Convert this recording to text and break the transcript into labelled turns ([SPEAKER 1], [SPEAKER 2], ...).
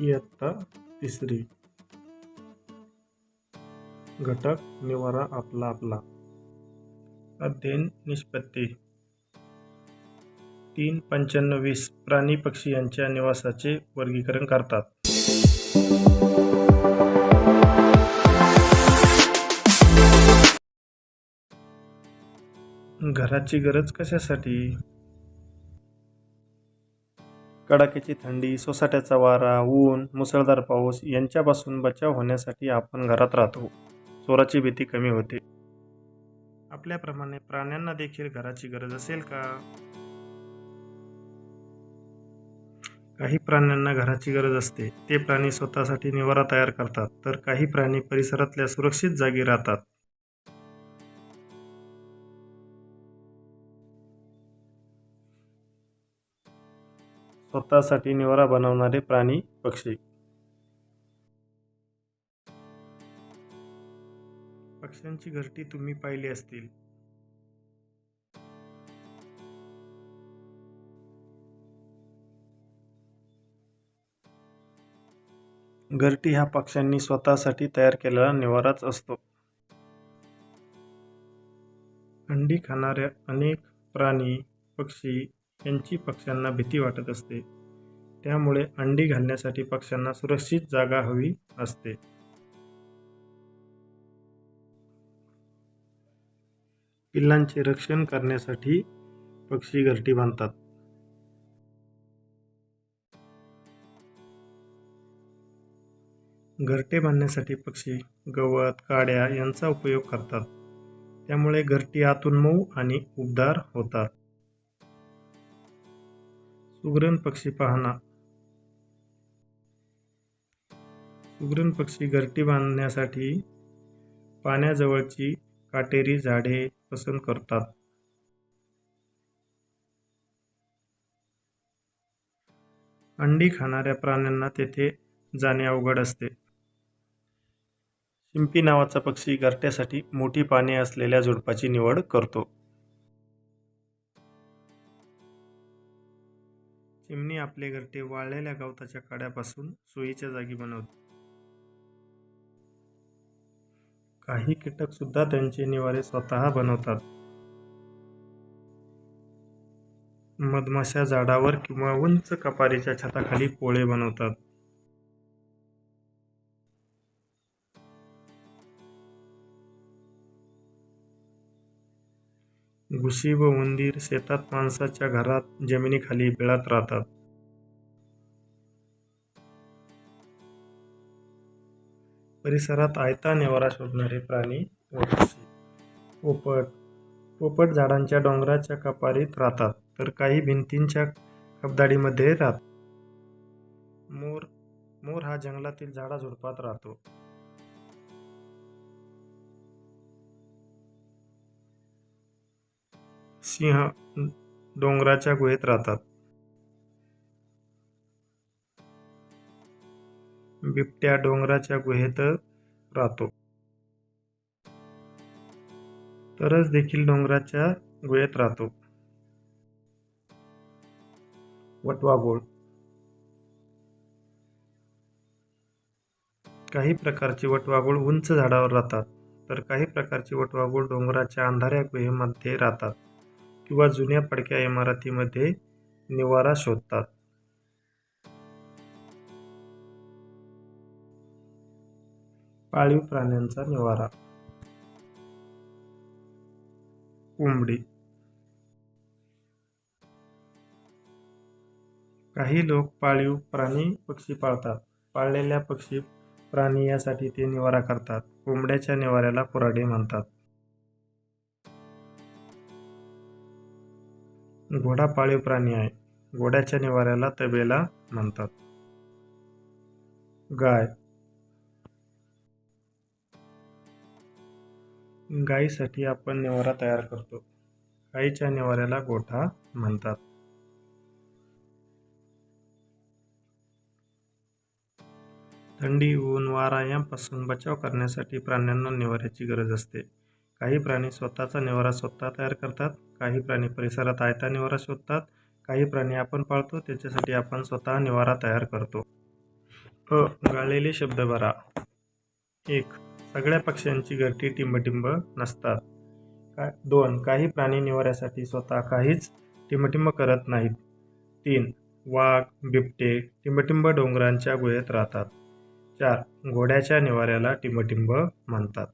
[SPEAKER 1] इयत्ता तिसरी. घटक निवारा आपला आपला. अध्ययन निष्पत्ती. तीन पंच्याण्णव वीस प्राणी पक्षी यांच्या निवासाचे वर्गीकरण करतात. घराची गरज कशासाठी? कडाक्याची थंडी सोसाट्याचा वारा ऊन मुसळधार पाऊस यांच्यापासून बचाव होण्यासाठी आपण घरात राहतो. चोराची भीती कमी होते. आपल्याप्रमाणे प्राण्यांना देखील घराची गरज असेल का? काही प्राण्यांना घराची गरज असते. ते प्राणी स्वतःसाठी निवारा तयार करतात. तर काही प्राणी परिसरातल्या सुरक्षित जागी राहतात. स्वतःसाठी निवारा बनवणारे प्राणी पक्षी. पक्ष्यांची घरटी तुम्ही पाहिली असतील. घरटी हा पक्ष्यांनी स्वतःसाठी तयार केलेला निवाराच असतो. अंडी खाणाऱ्या अनेक प्राणी पक्षी यांची पक्ष्यांना भीती वाटत असते. त्यामुळे अंडी घालण्यासाठी पक्ष्यांना सुरक्षित जागा हवी असते. पिल्लांचे रक्षण करण्यासाठी पक्षी घरटी बांधतात. घरटे बांधण्यासाठी पक्षी गवत काड्या यांचा उपयोग करतात. त्यामुळे घरटी आतून मऊ आणि उबदार होतात. सुगरण पक्षी पाहणा. सुगरण पक्षी घरटी बांधण्यासाठी पाण्याजवळची काटेरी झाडे पसंत करतात. अंडी खाणाऱ्या प्राण्यांना तेथे जाणे अवघड असते. शिंपी नावाचा पक्षी घरट्यासाठी मोठी पाने असलेल्या झुडपाची निवड करतो. चिमणी आपले घरटे वाळलेल्या गवताच्या काड्यापासून सोयीच्या जागी बनवते. काही कीटक सुद्धा त्यांचे निवारे स्वतः बनवतात. मधमाशा झाडावर किंवा उंच कपारीच्या छताखाली पोळे बनवतात. घुशी व उंदीर शेतात माणसाच्या घरात जमिनीखाली बिळात राहतात. परिसरात आयता निवारा शोधणारे प्राणी व पक्षी. पोपट. पोपट झाडांच्या डोंगराच्या कपारीत राहतात तर काही भिंतींच्या खबदाडीमध्ये राहतात. मोर. मोर हा जंगलातील झाडाझुडपात राहतो. सिंह डोंगराच्या गुहेत राहतात. बिबट्या डोंगराच्या गुहेत राहतो. तरच देखील डोंगराच्या गुहेत राहतो. वटवाघोळ काही प्रकारची वटवाघोळ उंच झाडावर राहतात तर काही प्रकारची वटवाघोळ डोंगराच्या अंधाऱ्या गुहेमध्ये राहतात. किंवा जुन्या पडक्या इमारतीमध्ये निवारा शोधतात. पाळीव प्राण्यांचा निवारा. कोंबडी काही लोक पाळीव प्राणी पक्षी पाळतात. पाळलेल्या पक्षी प्राणी यासाठी ते निवारा करतात. कोंबड्याच्या निवाऱ्याला कुराडे म्हणतात. घोडा पाळीव प्राणी आहे. घोड्याच्या निवाऱ्याला तबेला म्हणतात. गाय. गायीसाठी आपण निवारा तयार करतो. गायीच्या निवाऱ्याला गोठा म्हणतात. थंडी ऊन वारा यांपासून बचाव करण्यासाठी प्राण्यांना निवाऱ्याची गरज असते. काही प्राणी स्वतःचा निवारा स्वतः तयार करतात काही प्राणी परिसरात आयता निवारा शोधतात काही प्राणी आपण पाळतो त्याच्यासाठी आपण स्वतः निवारा तयार करतो. अ गाळलेले शब्द भरा एक सगळ्या पक्ष्यांची घरटी टिंबटिंब नसतात. का दोन काही प्राणी निवाऱ्यासाठी स्वतः काहीच टिंबटिंब करत नाहीत. तीन वाघ बिबटे टिंबटिंब डोंगरांच्या गुहेत राहतात. चार घोड्याच्या निवाऱ्याला टिंबटिंब म्हणतात.